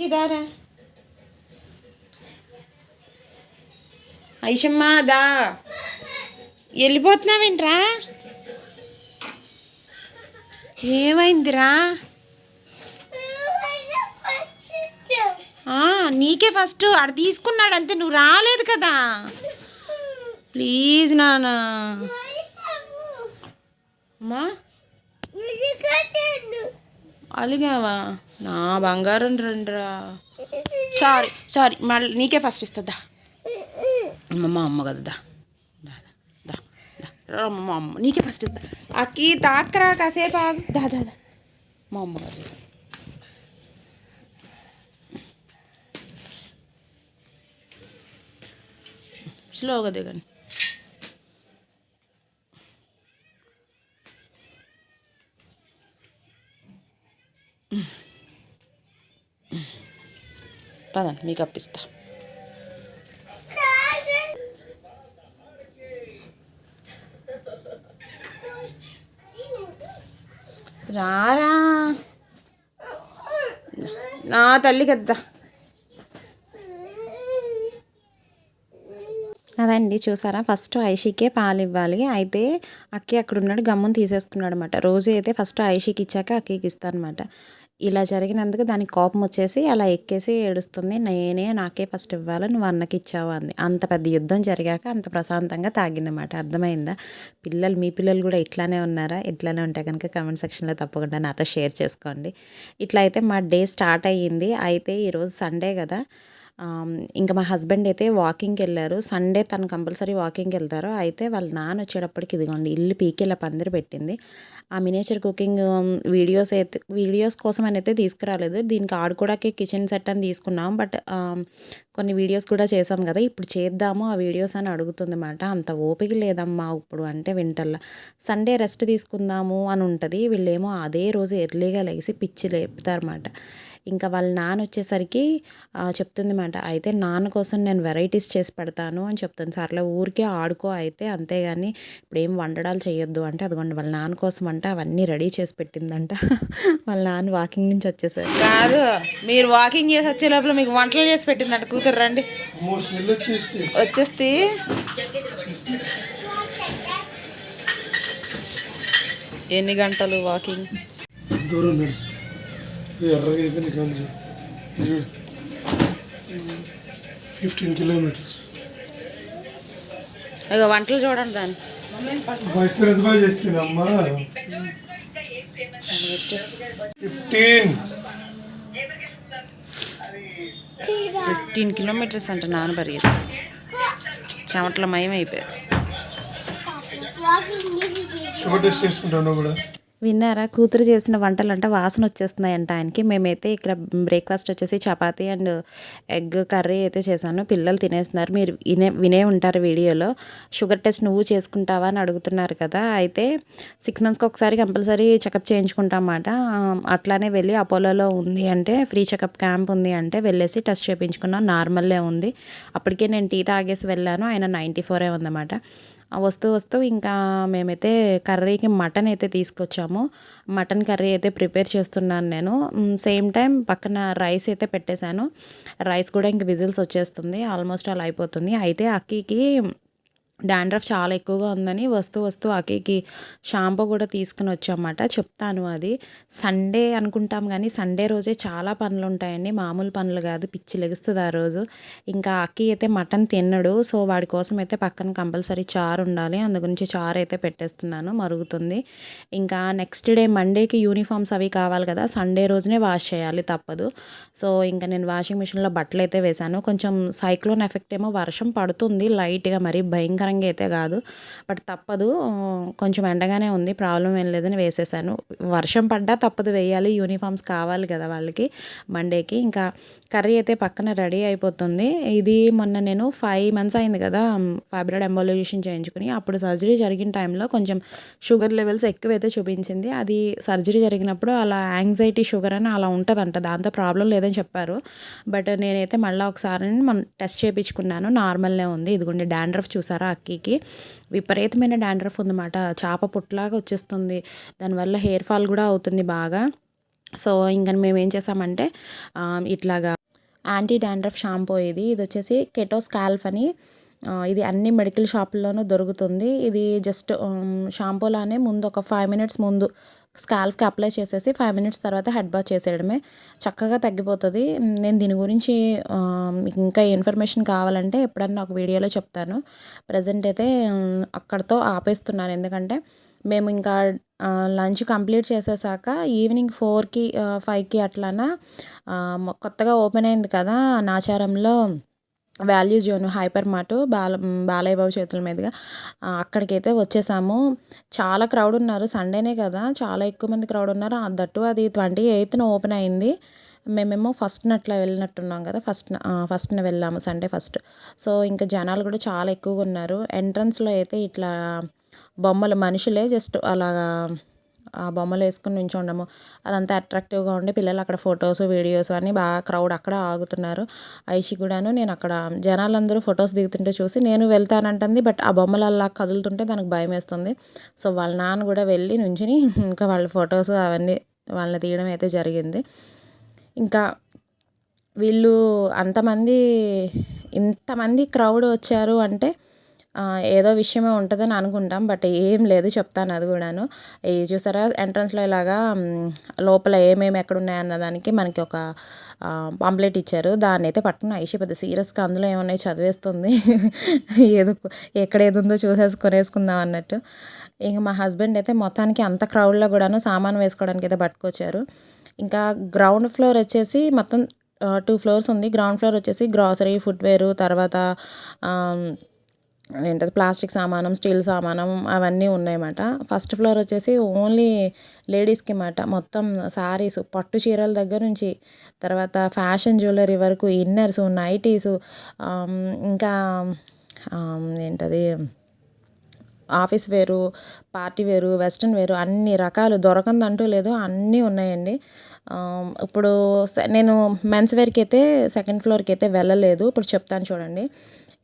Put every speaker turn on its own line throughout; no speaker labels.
ఇదారా ఐషమ్మ దా. వెళ్ళిపోతున్నావేంట్రా? ఏమైందిరా? నీకే ఫస్ట్. ఆడ తీసుకున్నాడు అంతే నువ్వు రాలేదు కదా. ప్లీజ్ నాన్న. అమ్మా. అలిగావా? నా బంగారం రండిరా. సారీ సారీ మళ్ళీ నీకే ఫస్ట్ ఇస్తుందా అమ్మమ్మ అమ్మ కదా దా. దా, అమ్మ అమ్మ. నీకే ఫస్ట్ ఇస్తా. అక్కి తాకరా కాసేపు ఆగు. దా దా దా. మా అమ్మ కదా. స్లోగా దిగండి. పదండి మీకు అప్పిస్తా రారా నా తల్లి కదా అదండి చూసారా? ఫస్ట్ ఐషికే పాలు ఇవ్వాలి. అయితే అక్కి అక్కడ ఉన్నాడు గమ్మును తీసేసుకున్నాడు అనమాట రోజు అయితే ఫస్ట్ ఐషికి ఇచ్చాక అక్కకి ఇస్తానమాట ఇలా జరిగినందుకు దానికి కోపం వచ్చేసి అలా ఎక్కేసి ఏడుస్తుంది. నేనే నాకే ఫస్ట్ ఇవ్వాలి నువ్వు అన్నకి ఇచ్చావు అంది. అంత పెద్ద యుద్ధం జరిగాక అంత ప్రశాంతంగా తాగిందన్నమాట. అర్థమైందా? పిల్లలు మీ పిల్లలు కూడా ఇట్లానే ఉన్నారా? ఇట్లానే ఉంటే కనుక కమెంట్ సెక్షన్లో తప్పకుండా నాతో షేర్ చేసుకోండి. ఇట్లా అయితే మా డే స్టార్ట్ అయ్యింది. అయితే ఈరోజు సండే కదా. ఇంకా మా హస్బెండ్ అయితే వాకింగ్కి వెళ్ళారు. సండే తను కంపల్సరీ వాకింగ్కి వెళ్తారు. అయితే వాళ్ళ నాన్న వచ్చేటప్పటికి ఇదిగోండి ఇల్లు పీకి ఇలా పందిరి పెట్టింది. ఆ మినేచర్ కుకింగ్ వీడియోస్ అయితే వీడియోస్ కోసం అని అయితే తీసుకురాలేదు. దీనికి ఆడుకోవడానికి కిచెన్ సెట్ అని తీసుకున్నాం. బట్ కొన్ని వీడియోస్ కూడా చేసాం కదా ఇప్పుడు చేద్దాము ఆ వీడియోస్ అని అడుగుతుంది అన్నమాట అంత ఓపిక లేదమ్మా ఇప్పుడు అంటే వింటల్లా. సండే రెస్ట్ తీసుకుందాము అని ఉంటుంది. వీళ్ళేమో అదే రోజు ఎర్లీగా లేచి పిచ్చి లేపుతారన్నమాట ఇంకా వాళ్ళ నాన్న వచ్చేసరికి చెప్తుంది మాట అయితే నాన్న కోసం నేను వెరైటీస్ చేసి పెడతాను అని చెప్తుంది. సర్లే ఊరికే ఆడుకో అయితే అంతేగాని ఇప్పుడు ఏం వండడాలు చేయొద్దు అంటే అదిగోండి వాళ్ళ నాన్న కోసం అంటే అవన్నీ రెడీ చేసి పెట్టిందంట వాళ్ళ నాన్న వాకింగ్ నుంచి వచ్చేసారు. కాదు మీరు వాకింగ్ చేసి వచ్చే లోపల మీకు వంటలు చేసి పెట్టిందంట. కూతురు రండి.
వచ్చేస్తే.
ఎన్ని గంటలు వాకింగ్?
దూరం నడుస్తుంది ఎర్రగా అయిపోయింది కాదు చూడు ఫిఫ్టీన్ కిలోమీటర్స్
వంటలు చూడండి దాన్ని
ఫిఫ్టీన్
ఫిఫ్టీన్ కిలోమీటర్స్ అంట నాన్న పరిగెత్తి చెమటల మయం అయిపోయారు
షుగర్ టెస్ట్ చేసుకుంటాను కూడా.
విన్నారా? కూతురు చేసిన వంటలు అంటే వాసన వచ్చేస్తున్నాయంట ఆయనకి. మేమైతే ఇక్కడ బ్రేక్ఫాస్ట్ వచ్చేసి చపాతీ అండ్ ఎగ్ కర్రీ అయితే చేశాను. పిల్లలు తినేస్తున్నారు. మీరు వినే వినే ఉంటారు వీడియోలో. షుగర్ టెస్ట్ నువ్వు చేసుకుంటావా అని అడుగుతున్నారు కదా. అయితే సిక్స్ మంత్స్కి ఒకసారి కంపల్సరీ చెకప్ చేయించుకుంటాం అట్లానే వెళ్ళి అపోలోలో ఉంది అంటే ఫ్రీ చెకప్ క్యాంప్ ఉంది అంటే వెళ్ళేసి టెస్ట్ చేయించుకున్నాను నార్మల్లే ఉంది. అప్పటికే నేను టీ తాగేసి వెళ్ళాను. ఆయన నైంటీ ఫోరే ఉందన్నమాట. వస్తూ వస్తూ ఇంకా మేమైతే కర్రీకి మటన్ అయితే తీసుకొచ్చాము. మటన్ కర్రీ అయితే ప్రిపేర్ చేస్తున్నాను నేను. సేమ్ టైం పక్కన రైస్ అయితే పెట్టేశాను. రైస్ కూడా ఇంక విజిల్స్ వచ్చేస్తుంది. ఆల్మోస్ట్ అలా అయిపోతుంది. అయితే అక్కీకి డాండ్రఫ్ చాలా ఎక్కువగా ఉందని వస్తూ వస్తూ అక్కీకి షాంపూ కూడా తీసుకుని వచ్చామన్నమాట. చెప్తాను అది. సండే అనుకుంటాం కానీ సండే రోజే చాలా పనులు ఉంటాయండి. మామూలు పనులు కాదు. పిచ్చి లెగుస్తుంది ఆ రోజు. ఇంకా అక్కి అయితే మటన్ తిన్నడు. సో వాడి కోసం అయితే పక్కన కంపల్సరీ చారు ఉండాలి. అందుగురించి చారు అయితే పెట్టేస్తున్నాను. మరుగుతుంది. ఇంకా నెక్స్ట్ డే మండేకి యూనిఫామ్స్ అవి కావాలి కదా. సండే రోజునే వాష్ చేయాలి తప్పదు. సో ఇంకా నేను వాషింగ్ మిషన్లో బట్టలు అయితే వేశాను. కొంచెం సైక్లోన్ ఎఫెక్ట్ ఏమో వర్షం పడుతుంది. లైట్గా మరి భయంకరంగా అయితే కాదు. బట్ తప్పదు. కొంచెం ఎండగానే ఉంది. ప్రాబ్లం ఏం లేదని వేసేసాను. వర్షం పడ్డా తప్పదు. వేయాలి. యూనిఫామ్స్ కావాలి కదా వాళ్ళకి మండేకి. ఇంకా కర్రీ అయితే పక్కన రెడీ అయిపోతుంది. ఇది మొన్న నేను ఫైవ్ మంత్స్ అయింది కదా ఫైబ్రాయిడ్ ఎంబోల్యూషన్ చేయించుకుని. అప్పుడు సర్జరీ జరిగిన టైంలో కొంచెం షుగర్ లెవెల్స్ ఎక్కువైతే చూపించింది. అది సర్జరీ జరిగినప్పుడు అలా యాంగ్జైటీ షుగర్ అని అలా ఉంటుందంట. దాంతో ప్రాబ్లం లేదని చెప్పారు. బట్ నేనైతే మళ్ళీ ఒకసారి మనం టెస్ట్ చేయించుకున్నాను. నార్మల్నే ఉంది. ఇదిగోండి డాండ్రఫ్ చూసారా? అక్కీకి విపరీతమైన డాండ్రఫ్ ఉందన్నమాట. చాప పుట్టలాగా వచ్చేస్తుంది. దానివల్ల హెయిర్ ఫాల్ కూడా అవుతుంది బాగా. సో ఇంకా మేము ఏం చేసామంటే ఇట్లాగా యాంటీ డాండ్రఫ్ షాంపూ ఇది. ఇది వచ్చేసి కెటో స్కాల్ఫ్ అని ఇది అన్ని మెడికల్ షాపుల్లోనూ దొరుకుతుంది. ఇది జస్ట్ షాంపూలానే ముందు ఒక ఫైవ్ మినిట్స్ ముందు స్కాల్ఫ్కి అప్లై చేసేసి ఫైవ్ మినిట్స్ తర్వాత హెడ్ బాత్ చేసేయడమే. చక్కగా తగ్గిపోతుంది. నేను దీని గురించి ఇంకా ఇన్ఫర్మేషన్ కావాలంటే ఎప్పుడన్నా ఒక వీడియోలో చెప్తాను. ప్రజెంట్ అయితే అక్కడతో ఆపేస్తున్నాను ఎందుకంటే మేము ఇంకా లంచ్ కంప్లీట్ చేసేసాక ఈవినింగ్ ఫోర్కి ఫైవ్కి అట్లానా కొత్తగా ఓపెన్ అయింది కదా నాచారంలో value zone hypermart Bala Balayya Babu చేతుల మీదుగా అక్కడికైతే వచ్చేసాము. చాలా క్రౌడ్ ఉన్నారు. సండేనే కదా చాలా ఎక్కువ మంది క్రౌడ్ ఉన్నారు. ఆ దట్టు అది ట్వంటీ ఎయిత్న ఓపెన్ అయింది. మేమేమో ఫస్ట్ అట్లా వెళ్ళినట్టున్నాం కదా ఫస్ట్ ఫస్ట్న వెళ్ళాము సండే ఫస్ట్. సో ఇంకా జనాలు కూడా చాలా ఎక్కువగా ఉన్నారు. ఎంట్రన్స్లో అయితే ఇట్లా బొమ్మలు మనుషులే జస్ట్ అలాగా ఆ బొమ్మలు వేసుకుని నించుండము. అదంతా అట్రాక్టివ్గా ఉండి పిల్లలు అక్కడ ఫొటోస్ వీడియోస్ అన్నీ బాగా క్రౌడ్ అక్కడ ఆగుతున్నారు. ఐషి కూడాను నేను అక్కడ జనాలందరూ ఫొటోస్ దిగుతుంటే చూసి నేను వెళ్తానంటుంది బట్ ఆ బొమ్మలు అలా కదులుతుంటే దానికి భయం వేస్తుంది. సో వాళ్ళ నాన్న కూడా వెళ్ళి నుంచుని ఇంకా వాళ్ళ ఫొటోస్ అవన్నీ వాళ్ళని తీయడం అయితే జరిగింది. ఇంకా వీళ్ళు అంతమంది ఇంతమంది క్రౌడ్ వచ్చారు అంటే ఏదో విషయమే ఉంటుందని అనుకుంటాం బట్ ఏం లేదు చెప్తాను అది కూడాను. ఈ చూసారా ఎంట్రన్స్లో ఇలాగా లోపల ఏమేమి ఎక్కడ ఉన్నాయన్న దానికి మనకి ఒక పాంప్లెట్ ఇచ్చారు. దాన్ని అయితే పట్టుకుని ఐషి పెద్ద సీరియస్గా అందులో ఏమన్నాయి? చదివేస్తుంది. ఏదో ఎక్కడ ఏది ఉందో చూసేసి కొనేసుకుందాం అన్నట్టు. ఇంక మా హస్బెండ్ అయితే మొత్తానికి అంత క్రౌడ్లో కూడాను సామాన్ వేసుకోవడానికి అయితే పట్టుకొచ్చారు. ఇంకా గ్రౌండ్ ఫ్లోర్ వచ్చేసి మొత్తం టూ ఫ్లోర్స్ ఉంది. గ్రౌండ్ ఫ్లోర్ వచ్చేసి గ్రాసరీ ఫుట్వేరు తర్వాత ఏంటది ప్లాస్టిక్ సామానం స్టీల్ సామానం అవన్నీ ఉన్నాయన్నమాట. ఫస్ట్ ఫ్లోర్ వచ్చేసి ఓన్లీ లేడీస్కి మాట మొత్తం శారీస్ పట్టు చీరల దగ్గర నుంచి తర్వాత ఫ్యాషన్ జ్యువెలరీ వరకు ఇన్నర్స్ నైటీస్ ఇంకా ఏంటది? ఆఫీస్ వేరు పార్టీ వేరు వెస్ట్రన్ వేరు అన్ని రకాలు దొరకందంటూ లేదు అన్నీ ఉన్నాయండి. ఇప్పుడు నేను మెన్స్ వేర్కి అయితే సెకండ్ ఫ్లోర్కి అయితే వెళ్ళలేదు. ఇప్పుడు చెప్తాను చూడండి.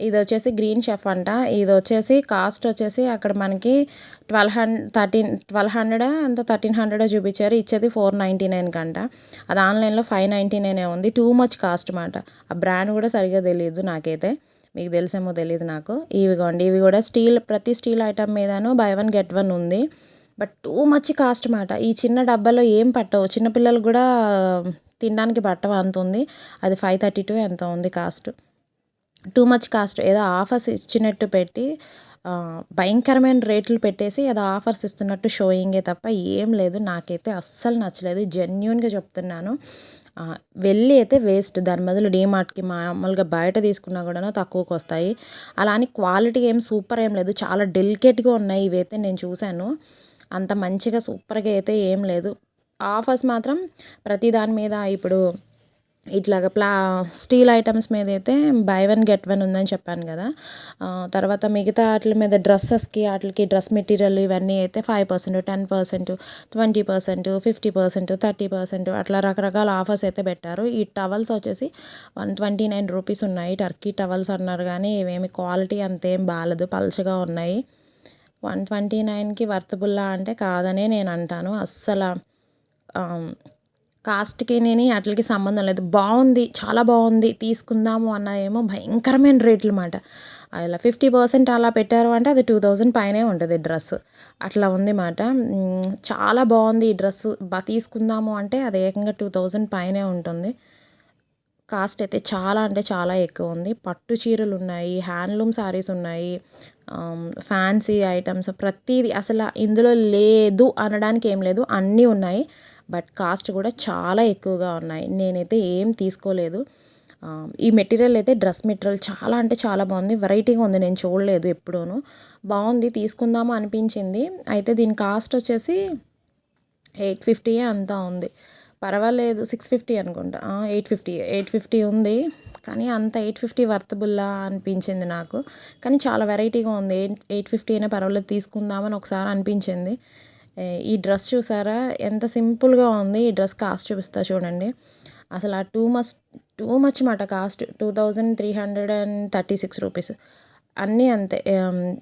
ఇది వచ్చేసి గ్రీన్ షెఫ్ అంట. ఇది వచ్చేసి కాస్ట్ వచ్చేసి అక్కడ మనకి twelve hundred thirteen twelve hundred అంత థర్టీన్ హండ్రెడ్ చూపించారు. ఇచ్చేది ఫోర్ నైంటీ నైన్ కంట. అది ఆన్లైన్లో ఫైవ్ నైంటీ నైనే ఉంది. టూ మచ్ కాస్ట్ మాట. ఆ బ్రాండ్ కూడా సరిగా తెలియదు నాకైతే. మీకు తెలిసేమో తెలియదు నాకు. ఇవిగోండి. ఇవి కూడా స్టీల్ ప్రతి స్టీల్ ఐటమ్ మీదను బై వన్ గెట్ వన్ ఉంది. బట్ టూ మచ్ కాస్ట్ మాట. ఈ చిన్న డబ్బాలో ఏం పట్టవు. చిన్నపిల్లలు కూడా తినడానికి పట్టవు అంత ఉంది. అది ఫైవ్ థర్టీ టూ ఎంత ఉంది కాస్ట్. టూ మచ్ కాస్ట్ ఏదో ఆఫర్స్ ఇచ్చినట్టు పెట్టి భయంకరమైన రేట్లు పెట్టేసి ఏదో ఆఫర్స్ ఇస్తున్నట్టు షోయింగే తప్ప ఏం లేదు. నాకైతే అస్సలు నచ్చలేదు. జెన్యున్గా చెప్తున్నాను. వెళ్ళి అయితే వేస్ట్. దాని బదులు డీమార్ట్కి మామూలుగా బయట తీసుకున్నా కూడా తక్కువకు వస్తాయి. అలా అని క్వాలిటీ ఏం సూపర్ ఏం లేదు. చాలా డెలికేట్గా ఉన్నాయి. ఇవైతే నేను చూశాను. అంత మంచిగా సూపర్గా అయితే ఏం లేదు. ఆఫర్స్ మాత్రం ప్రతి దాని మీద ఇప్పుడు ఇట్లాగ ప్లా స్టీల్ ఐటమ్స్ మీద అయితే బై వన్ గెట్ వన్ ఉందని చెప్పాను కదా. తర్వాత మిగతా వాటి మీద డ్రెస్సెస్కి వాటికి డ్రెస్ మెటీరియల్ ఇవన్నీ అయితే five percent ten percent twenty percent fifty percent thirty percent అట్లా రకరకాల ఆఫర్స్ అయితే పెట్టారు. ఈ టవల్స్ వచ్చేసి వన్ ట్వంటీ నైన్ రూపీస్ ఉన్నాయి. టర్కీ టవల్స్ అన్నారు కానీ ఇవేమి క్వాలిటీ అంతేం బాగాలేదు పల్చగా ఉన్నాయి. వన్ ట్వంటీ నైన్కి వర్తబుల్లా అంటే కాదనే నేను అంటాను. అస్సలు కాస్ట్కి నేను వాటికి సంబంధం లేదు. బాగుంది చాలా బాగుంది తీసుకుందాము అన్న ఏమో భయంకరమైన రేట్లు అన్నమాట అలా ఫిఫ్టీ పర్సెంట్ అలా పెట్టారు అంటే అది టూ థౌజండ్ పైనే ఉంటుంది డ్రెస్ అట్లా ఉంది మాట చాలా బాగుంది ఈ డ్రెస్ బా తీసుకుందాము అంటే అది ఏకంగా టూ థౌజండ్ పైనే ఉంటుంది. కాస్ట్ అయితే చాలా అంటే చాలా ఎక్కువ ఉంది. పట్టు చీరలు ఉన్నాయి హ్యాండ్లూమ్ శారీస్ ఉన్నాయి ఫ్యాన్సీ ఐటమ్స్ ప్రతిదీ అసలు ఇందులో లేదు అనడానికి ఏం లేదు. అన్నీ ఉన్నాయి. బట్ కాస్ట్ కూడా చాలా ఎక్కువగా ఉన్నాయి. నేనైతే ఏం తీసుకోలేదు. ఈ మెటీరియల్ అయితే డ్రెస్ మెటీరియల్ చాలా అంటే చాలా బాగుంది. వెరైటీగా ఉంది. నేను చూడలేదు ఎప్పుడూను. బాగుంది. తీసుకుందాము అనిపించింది. అయితే దీని కాస్ట్ వచ్చేసి ఎయిట్ ఫిఫ్టీయే అంతా ఉంది. పర్వాలేదు. సిక్స్ ఫిఫ్టీ అనుకుంటా. Eight fifty. ఎయిట్ ఫిఫ్టీ ఉంది. కానీ అంత ఎయిట్ ఫిఫ్టీ వర్తబుల్లా అనిపించింది నాకు. కానీ చాలా వెరైటీగా ఉంది. ఎయిట్ ఎయిట్ ఫిఫ్టీ అయినా పర్వాలేదు. తీసుకుందామని ఒకసారి అనిపించింది. ఈ డ్రెస్ చూసారా? ఎంత సింపుల్గా ఉంది. ఈ డ్రెస్ కాస్ట్ చూపిస్తా చూడండి. అసలు ఆ టూ మచ్ టూ మచ్ మాట cost. Two thousand three hundred and thirty six rupees. అన్నీ అంతే.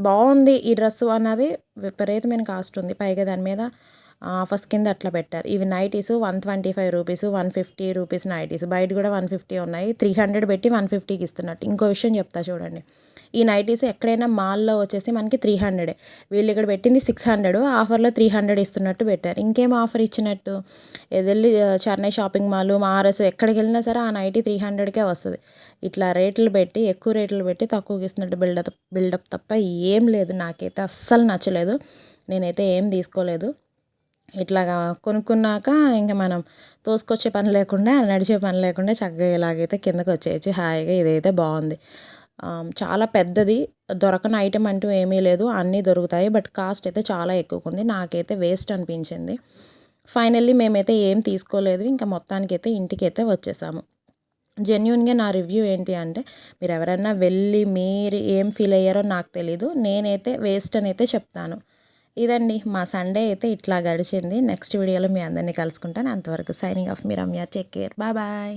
బాగుంది ఈ డ్రెస్ అన్నది. విపరీతమైన కాస్ట్ ఉంది. పైగా దాని మీద ఆఫర్స్ కింద అట్లా పెట్టారు. ఇవి nighties one twenty five rupees one fifty rupees nighties. బయట కూడా వన్ ఫిఫ్టీ ఉన్నాయి. త్రీ హండ్రెడ్ పెట్టి వన్ ఫిఫ్టీకి ఇస్తున్నట్టు. ఇంకో విషయం చెప్తా చూడండి. ఈ నైటీస్ ఎక్కడైనా మాల్లో వచ్చేసి మనకి త్రీ హండ్రెడే. వీళ్ళు ఇక్కడ పెట్టింది సిక్స్ హండ్రెడ్. ఆఫర్లో త్రీ హండ్రెడ్ ఇస్తున్నట్టు పెట్టారు. ఇంకేం ఆఫర్ ఇచ్చినట్టు? ఎదెళ్ళి చెన్నై షాపింగ్ మాల్ మారస్ ఎక్కడికి వెళ్ళినా సరే ఆ నైటీ త్రీ హండ్రెడ్కే వస్తుంది. ఇట్లా రేట్లు పెట్టి ఎక్కువ రేట్లు పెట్టి తక్కువకి ఇస్తున్నట్టు బిల్డప్ బిల్డప్ తప్ప ఏం లేదు. నాకైతే అస్సలు నచ్చలేదు. నేనైతే ఏం తీసుకోలేదు. ఇట్లాగా కొనుక్కున్నాక ఇంకా మనం తోసుకొచ్చే పని లేకుండా నడిచే పని లేకుండా చక్కగా ఇలాగైతే కిందకు వచ్చేయచ్చు. హాయిగా ఇదైతే బాగుంది. చాలా పెద్దది. దొరకని ఐటెం అంటూ ఏమీ లేదు. అన్నీ దొరుకుతాయి. బట్ కాస్ట్ అయితే చాలా ఎక్కువ ఉంది. నాకైతే వేస్ట్ అనిపించింది. ఫైనల్లీ మేమైతే ఏం తీసుకోలేదు. ఇంకా మొత్తానికైతే ఇంటికైతే వచ్చేసాము. జెన్యున్గా నా రివ్యూ ఏంటి అంటే మీరు ఎవరైనా వెళ్ళి మీరు ఏం ఫీల్ అయ్యారో నాకు తెలీదు. నేనైతే వేస్ట్ అని అయితే చెప్తాను. ఇదండి మా సండే అయితే ఇట్లా గడిచింది. నెక్స్ట్ వీడియోలో మీ అందరినీ కలుసుకుంటాను. అంతవరకు సైనింగ్ ఆఫ్ మీ Ramya. Take care bye bye